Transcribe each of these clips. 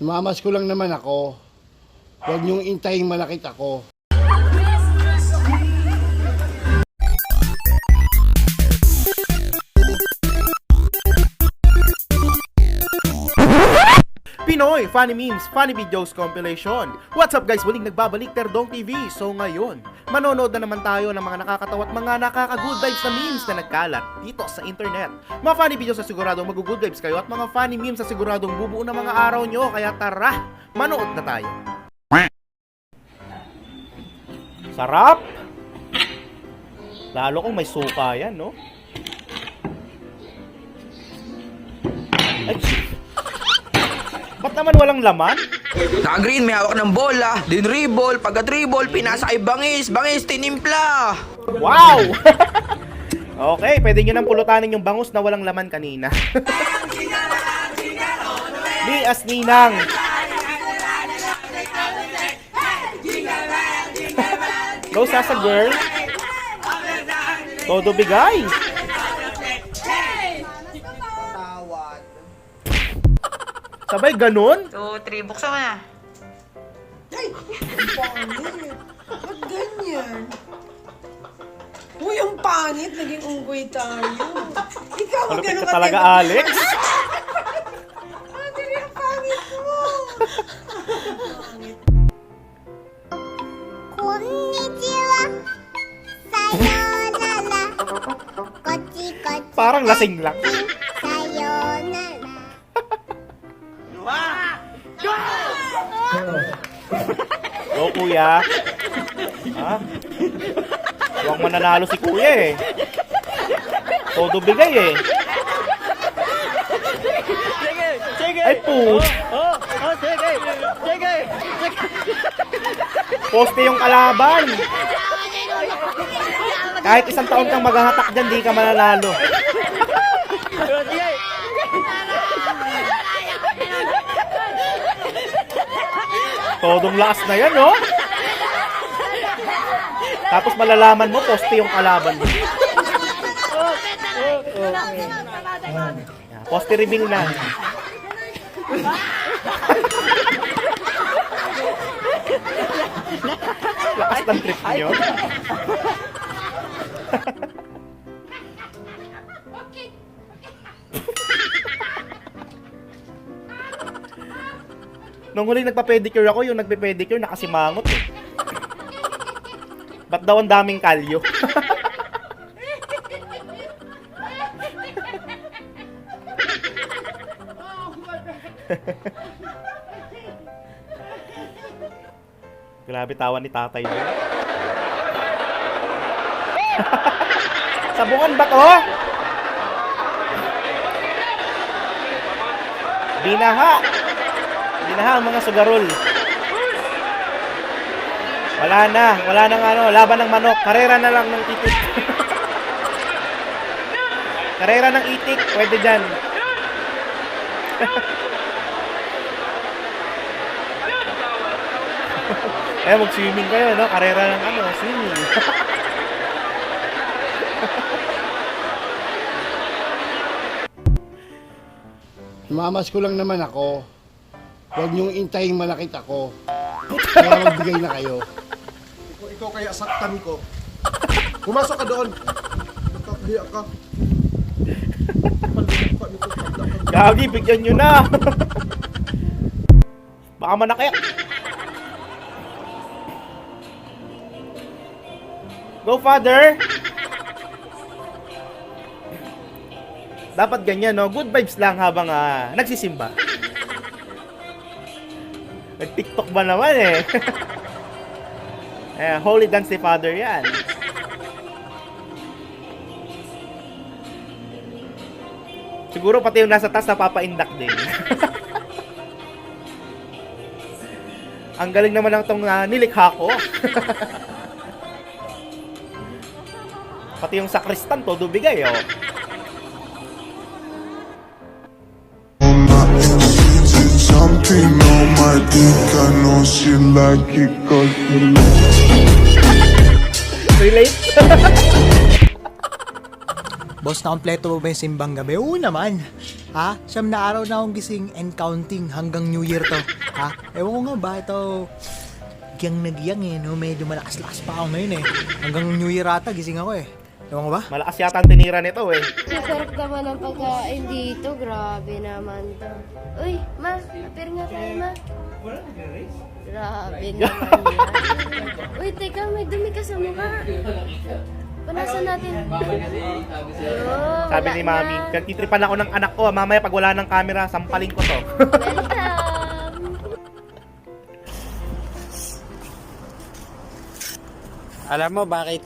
Mamas ko lang naman ako. Huwag niyong intaying malakit ako. Pinoy Funny Memes, Funny Videos Compilation. What's up guys? Muling nagbabalik Terdong TV. So ngayon, manonood na naman tayo ng mga nakakatawa at mga nakaka-good vibes na memes na nagkalat dito sa internet. Mga funny videos na siguradong mag-good vibes kayo at mga funny memes na siguradong bubuo ng mga araw nyo. Kaya tara, manood na tayo. Sarap! Lalo kung may suka yan, no? Ay, Ba't naman walang laman? Naka-green, may hawak ng bola. Din dribble, pagka-dribble, pinasa kay Bangis. Bangis, tinimpla. Wow! okay, pwede nyo nang pulutanin yung bangus na walang laman kanina. Ni as ninang. Go Sasa girl. Todo bigay. Sabay ganun? Two, three, buksan mo na. Pangit. Ba't ganyan? Uy, ang pangit. Naging unggoy tayo. Ikaw, Malupit ganun ka talaga, Alex. Ate, ang pangit mo. こんにちは。さようなら。こっちこっち。 Parang lasing lang. Kuya. Ha? Huwag mananalo si kuya eh. Todo bigay eh. Ay, put. Poste yung kalaban. Kahit isang taon kang maghahatak dyan, di ka mananalo. Todong lakas na yan, no? Tapos malalaman mo, poste yung kalaban mo. Poste reveal na. Lakas ng trip niyo. Nung huling nagpa-pedicure ako, yung nagpe-pedicure nakasimangot eh. Ba't daw ang daming kalyo? Grabe tawa ni tatay doon. Sabungan ba to? Binaha! Binaha ang mga sugarol. Wala na, wala nang ano, laban ng manok. Karera na lang ng itik. Karera ng itik, pwede dyan. eh, mag-swimming kayo, no? Karera ng ano, swimming. Mamas ko lang naman ako. Huwag niyong intaying malakit ako. Kaya magbigay na kayo. Ikaw kaya saktan ko, pumasok ka doon. Nakakahiya ka. Ka. Gagi, bigyan nyo na. Baka manakaya. Go, father! Dapat ganyan, no? Good vibes lang habang ah, nagsisimba. Nag-tiktok ba naman eh? eh, holy dance ni father yan. Siguro pati yung nasa taas napapaindak din. Ang galing naman ng tong ah, nilikha ko. pati yung sakristan, todo bigay, oh. Something she like it cause you Relate? Boss, na kompleto mo ba yung simbang gabi? Oo naman. Ha? Siyam na araw na akong gising and counting hanggang New Year to. Ha? Ewan ko nga ba ito giyang nagyang eh, no? Medyo malakas-lakas pa ako ngayon eh. Hanggang New Year ata, gising ako eh. Ewan ko ba? Malakas yata ang tinira nito eh. Masarap naman ang pagkain dito. Grabe naman to. Uy, ma, apir nga tayo, ma. Grabe naman yan. Uy, teka, may dumi ka sa mukha. Punasan natin. Oh, Sabi ni. Mami, nagtitripan ako ng anak ko. ah. Mamaya pag wala ng camera, sampalin ko to. Welcome. Alam mo bakit?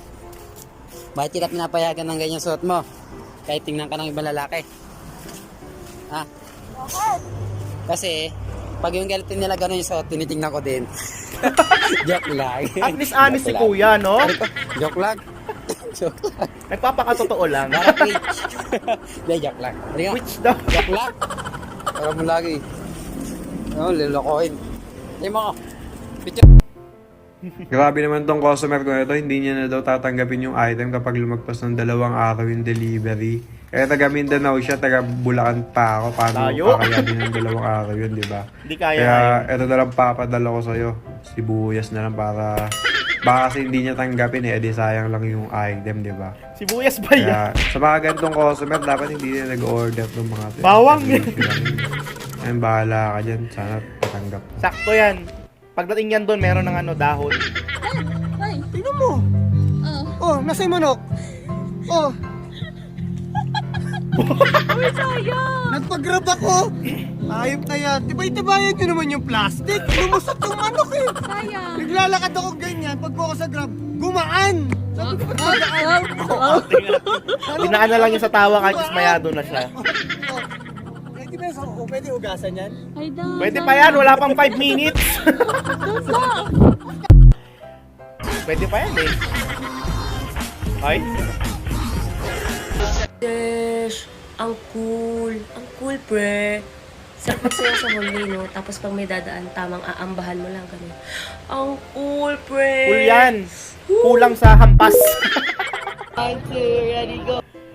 Bakit kita pinapayagan ng ganyan suot mo? Kahit tingnan ka ng ibang lalaki. Ha? Kasi, pag yung galitin nila gano'n yung suot, tinitingnan ko din. Joke lang. At least honest si. Kuya, no? Joke lang. Joke lang. Nagpapakatotoo lang. Para preach. Hindi, joke lang. Which daw? Joke lang. Para mo lagi. Oh, lilokohin. Hindi mo. Picture. Grabe naman tong customer ko ito, hindi niya na daw tatanggapin yung item kapag lumagpas ng dalawang araw yung delivery. Kaya taga Mindanao siya, taga Bulacan pa ako. Paano Layo. kakayanin ng dalawang araw yun, di ba? Hindi kaya Kaya ito na lang papadala ko sa'yo. Sibuyas na lang para... Baka kasi hindi niya tanggapin eh, edi sayang lang yung item, di ba? Sibuyas ba yan? Kaya sa mga ganitong customer, dapat hindi na nag-order ng mga... Bawang. Ayun, bahala ka dyan. Sana patanggap. Sakto yan. Pagdating yan doon, meron ng ano, dahon. Tingnan mo. Oh, nasa yung manok. Oh. Uy, sayang! Nagpag-grab ako! Ayop na yan. Di ba itabayan nyo naman yung plastic? Lumusot yung manok eh. Sayang. Naglalakad ako ganyan. Pag ako sa grab, gumaan. Sabi ko, ba't magaan? Dinaan na lang yung sa tawa kahit dismayado na siya. Pwede ba sa pwede ugasan yan? Pwede pa yan, wala pang 5 minutes. Pwede pa yan eh. Ay, Gosh, ang cool. Ang cool, pre. Sarap magsaya sa huli, no? Tapos pag may dadaan, tamang aambahan mo lang ganun. Ang cool, pre. cool yan. Kulang sa hampas.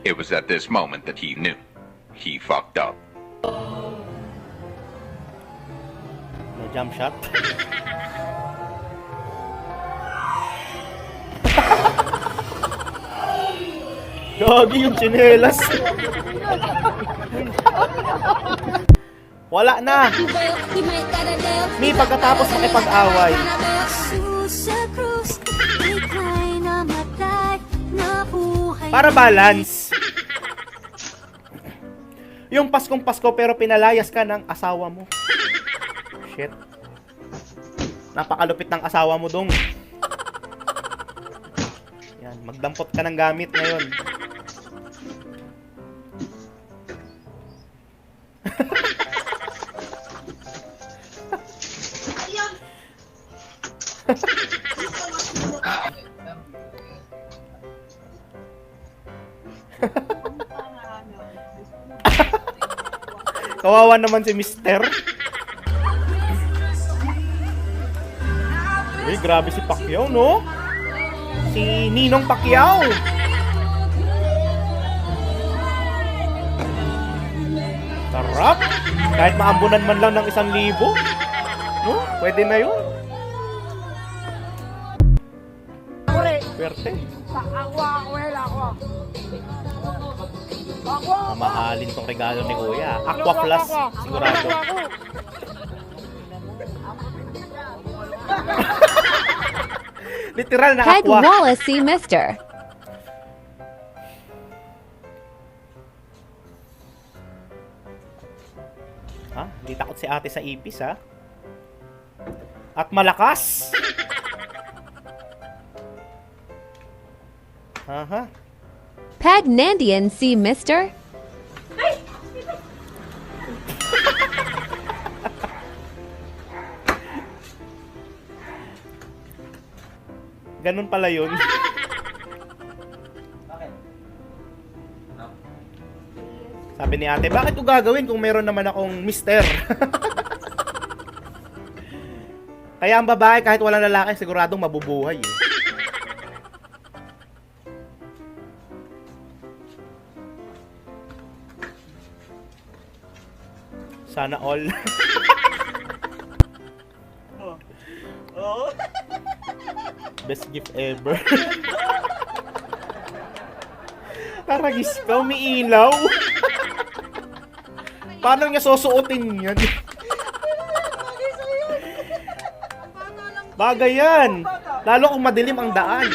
It was at this moment that he knew. He fucked up. No jump shot. Gagi yung chinelas. Wala na. Mi, pagkatapos makipag-away. Para balance. Yung Paskong Pasko pero pinalayas ka ng asawa mo. Shit. Napakalupit ng asawa mo dong. Yan, magdampot ka ng gamit ngayon. Kawawa naman si Mister. Uy, grabe si Pacquiao, no? Si Ninong Pacquiao. Sarap. Kahit maambunan man lang ng isang libo. No? Pwede na yun. Swerte. Mamahalin tong regalo ni Kuya. Aqua Plus, sigurado. Literal na Peg aqua. Wallace si Mister. Ha? Hindi takot si ate sa ipis, ha? At malakas! Aha. Peg Nandian si Mister. Ganun pala yun. Sabi ni ate, bakit ko gagawin kung meron naman akong mister? Kaya ang babae, kahit walang lalaki, siguradong mabubuhay. Eh. Sana all. Best gift ever. Taragis ka, umiilaw. Paano niya susuotin yan? Bagay yan. Lalo kung madilim ang daan.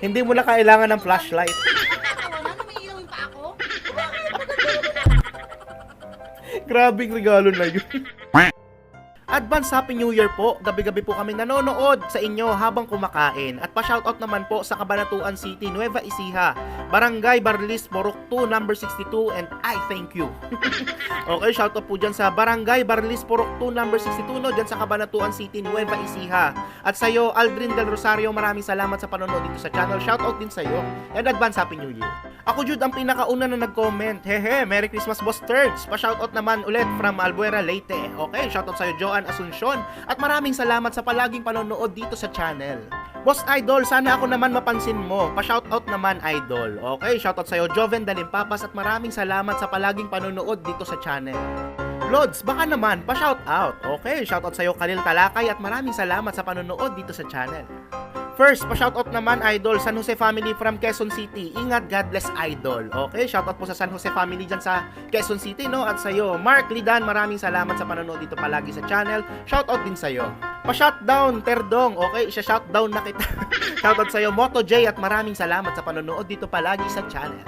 Hindi mo na kailangan ng flashlight. Grabing regalo na yun. Advance Happy New Year po. Gabi-gabi po kami nanonood sa inyo habang kumakain. At pa-shoutout naman po sa Cabanatuan City, Nueva Ecija, Barangay Barlis, Morok 2, number 62, and I thank you. okay, shoutout po dyan sa Barangay Barlis, Morok 2, number 62, no, dyan sa Cabanatuan City, Nueva Ecija. At sa'yo, Aldrin Del Rosario, maraming salamat sa panonood dito sa channel. Shoutout din sa'yo. And advance Happy New Year. Ako Jude ang pinakauna na nag-comment. Hehe, Merry Christmas Boss Turds. Pa-shoutout naman ulit from Albuera, Leyte. Okay, shoutout sa'yo Joan Asuncion. At maraming salamat sa palaging panonood dito sa channel. Boss Idol, sana ako naman mapansin mo. Pa-shoutout naman Idol. Okay, shoutout sa'yo Joven Dalimpapas at maraming salamat sa palaging panonood dito sa channel. Lods, baka naman, pa-shoutout. Okay, shoutout sa'yo Khalil Talakay at maraming salamat sa panonood dito sa channel. First, pa-shoutout naman idol San Jose family from Quezon City. Ingat, God bless idol. Okay, shoutout po sa San Jose family dyan sa Quezon City, no? At sa'yo, Mark Lidan, maraming salamat sa panonood dito palagi sa channel. Shoutout din sa'yo. Pa-shutdown, Terdong. Okay, isa-shutdown na kita. shoutout sa'yo, Moto J, at maraming salamat sa panonood dito palagi sa channel.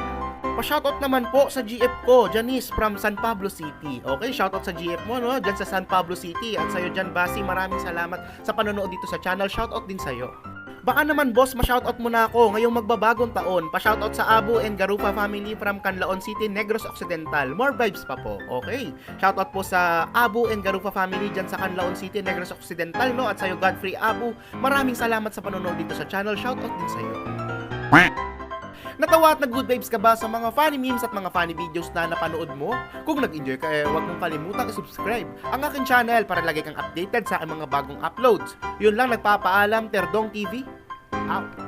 Pa-shoutout naman po sa GF ko, Janice from San Pablo City. Okay, shoutout sa GF mo, no? Dyan sa San Pablo City. At sa'yo dyan, Basi, maraming salamat sa panonood dito sa channel. Shoutout din sa'yo. Baka naman boss, ma-shoutout mo na ako ngayong magbabagong taon. Pa-shoutout sa Abu and Garufa family from Canlaon City, Negros Occidental. More vibes pa po. Okay. Shoutout po sa Abu and Garufa family dyan sa Canlaon City, Negros Occidental, no? At sa'yo Godfrey Abu. Maraming salamat sa panonood dito sa channel. Shoutout din sa'yo. Natawa at nag-good vibes ka ba sa mga funny memes at mga funny videos na napanood mo? Kung nag-enjoy ka, eh, huwag mong kalimutang i-subscribe ang aking channel para lagi kang updated sa mga bagong uploads. Yun lang, nagpapaalam, Terdong TV, out.